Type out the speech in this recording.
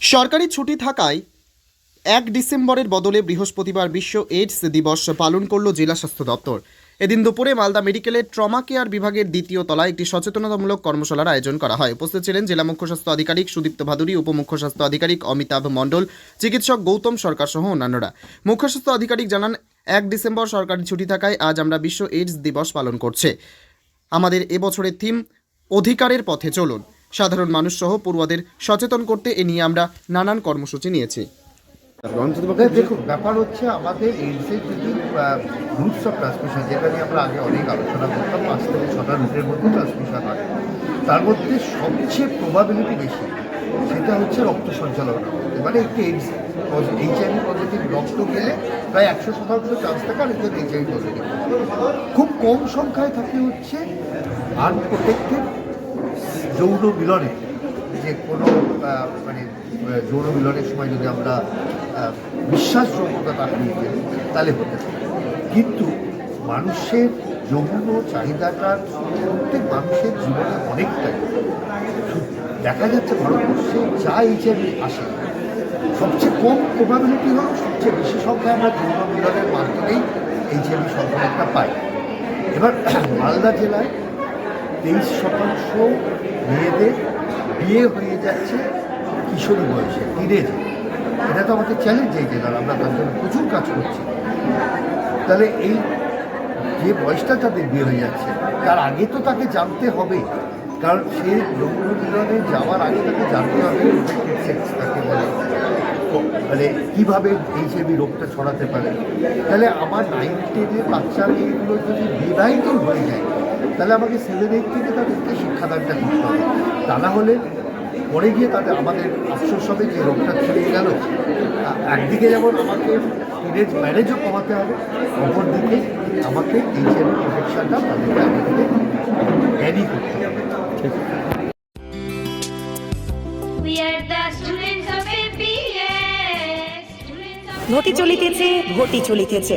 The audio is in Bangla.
সরকারি ছুটি থাকায় এক ডিসেম্বরের বদলে বৃহস্পতিবার বিশ্ব এইডস দিবস পালন করল জেলা স্বাস্থ্য দপ্তর। এদিন দুপুরে মালদা মেডিকেলের ট্রমা কেয়ার বিভাগের দ্বিতীয় তলায় একটি সচেতনতামূলক কর্মশালার আয়োজন করা হয়। উপস্থিত ছিলেন জেলা মুখ্য স্বাস্থ্য আধিকারিক সুদীপ্ত ভাদুরী উপমুখ্য স্বাস্থ্য আধিকারিক অমিতাভ মণ্ডল, চিকিৎসক গৌতম সরকার সহ অন্যান্যরা। মুখ্য স্বাস্থ্য আধিকারিক জানান, এক ডিসেম্বর সরকারি ছুটি থাকায় আজ আমরা বিশ্ব এইডস দিবস পালন করছে। আমাদের এবছরের থিম, অধিকারের পথে চলুন। সাধারণ মানুষ সহ পড়ুয়াদের সচেতন করতে এ নিয়ে আমরা নানান কর্মসূচি নিয়েছি। দেখুন, ব্যাপার হচ্ছে আমাদের এইডসের যদি রুটস অফ ট্রান্সমিশন, যেটা নিয়ে আমরা আগে অনেক আলোচনা করতাম, পাঁচ থেকে ছটা রুটের মধ্যে ট্রান্সমিশন হয়। তার মধ্যে সবচেয়ে প্রবাবিলিটি বেশি সেটা হচ্ছে রক্ত সঞ্চালন। মানে একটি এইডস এইচআইভি পজিটিভ রক্ত গেলে প্রায় একশো শতাংশ চান্স থাকে আর একজন এইচআইভি পজিটিভ। খুব কম সংখ্যায় থাকে হচ্ছে আনপ্রোটেক্টেড যৌন মিলনে, যে কোনো মানে যৌন মিলনের সময় যদি আমরা বিশ্বাসযোগ্যতা ফেলি, তাহলে হতে কিন্তু মানুষের যৌন চাহিদাটার প্রত্যেক মানুষের জীবনে অনেকটাই। দেখা যাচ্ছে ভারতবর্ষে যা এইচআইভি আসে, সবচেয়ে কম প্রবাবিলিটি হলো, সবচেয়ে বেশি সংখ্যায় আমরা যৌন মিলনের মাধ্যমেই এইচআইভি সংক্রমণটা পাই। এবার মালদা জেলায় তেইশ শতাংশ মেয়েদের বিয়ে হয়ে যাচ্ছে কিশোরী বয়সে টিনেজে এটা তো আমাদের চ্যালেঞ্জ এই জেলার আমরা তার জন্য প্রচুর কাজ করছি। তাহলে এই যে বয়সটা তাদের বিয়ে হয়ে যাচ্ছে, তার আগে তো তাকে জানতে হবে। কারণ সে মিলনে যাওয়ার আগে তাকে জানতে হবে তাকে বলে মানে কীভাবে এইচআইভি রোগটা ছড়াতে পারে। তাহলে আমার নাইন টেনের বাচ্চা মেয়েগুলো যদি বিবাহিত হয়ে যায় তাহলে আমাকে ছেলেদের থেকে তাদেরকে শিক্ষাদানটা করতে হবে। তা না হলে পরে গিয়ে তাদের আমাদের আফসোস হবে যে রোগটা ছড়িয়ে গেল। একদিকে যেমন আমাকে টিনেজ ম্যারেজও কমাতে হবে অপরদিকে আমাকে এইচআইভি প্রোটেকশনটা তাদেরকে আগে থেকে জ্ঞানই করতে হবে। ঘটি চলিতেছে ঘটি চলিতেছে.